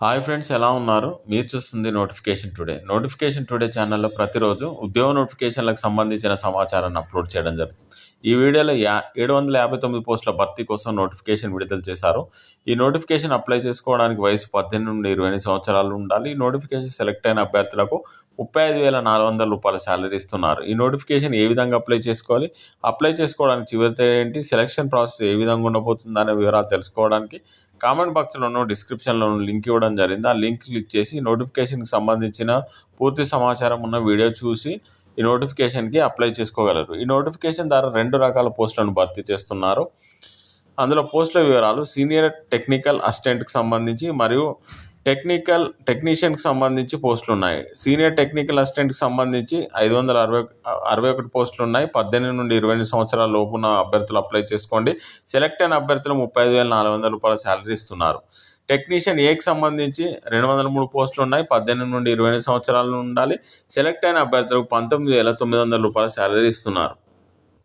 Hi friends ఎలా ఉన్నారు? మీరు చూస్తుంది నోటిఫికేషన్ టుడే. నోటిఫికేషన్ టుడే ఛానల్లో ప్రతిరోజు ఉద్యోగ నోటిఫికేషన్లకు సంబంధించిన సమాచారాన్ని అప్లోడ్ చేయడం జరుగుతుంది. ఈ వీడియోలో యా ఏడు వందల యాభై తొమ్మిది పోస్టుల భర్తీ కోసం నోటిఫికేషన్ విడుదల చేశారు. ఈ నోటిఫికేషన్ అప్లై చేసుకోవడానికి వయసు పద్దెనిమిది నుండి ఇరవై సంవత్సరాలు ఉండాలి. ఈ నోటిఫికేషన్ సెలెక్ట్ అయిన అభ్యర్థులకు ముప్పై ఐదు వేల నాలుగు వందల రూపాయల శాలరీ ఇస్తున్నారు. ఈ నోటిఫికేషన్ ఏ విధంగా అప్లై చేసుకోవాలి? అప్లై చేసుకోవడానికి చివరి ఏంటి? సెలక్షన్ ప్రాసెస్ ఏ విధంగా ఉండబోతుంది అనే వివరాలు తెలుసుకోవడానికి కామెంట్ బాక్స్లోనూ డిస్క్రిప్షన్లోనూ లింక్ ఇవ్వడం జరిగింది. ఆ లింక్ క్లిక్ చేసి నోటిఫికేషన్కి సంబంధించిన పూర్తి సమాచారం ఉన్న వీడియో చూసి ఈ నోటిఫికేషన్కి అప్లై చేసుకోగలరు. ఈ నోటిఫికేషన్ ద్వారా రెండు రకాల పోస్టులను భర్తీ చేస్తున్నారు. అందులో పోస్టుల వివరాలు సీనియర్ టెక్నికల్ అసిస్టెంట్కి సంబంధించి మరియు టెక్నికల్ టెక్నీషియన్కి సంబంధించి పోస్టులు ఉన్నాయి సీనియర్ టెక్నికల్ అసిస్టెంట్కి సంబంధించి ఐదు వందల అరవై అరవై ఒకటి పోస్టులు ఉన్నాయి పద్దెనిమిది నుండి ఇరవై ఎనిమిది సంవత్సరాల లోపున అభ్యర్థులు అప్లై చేసుకోండి. సెలెక్ట్ అయిన అభ్యర్థులు ముప్పై ఐదు వేల నాలుగు వందల రూపాయల శాలరీ ఇస్తున్నారు. టెక్నీషియన్ ఏకి సంబంధించి రెండు వందల మూడు పోస్టులు ఉన్నాయి పద్దెనిమిది నుండి ఇరవై ఎనిమిది సంవత్సరాలు ఉండాలి. సెలెక్ట్ అయిన అభ్యర్థులకు పంతొమ్మిది వేల తొమ్మిది వందల రూపాయల శాలరీ ఇస్తున్నారు.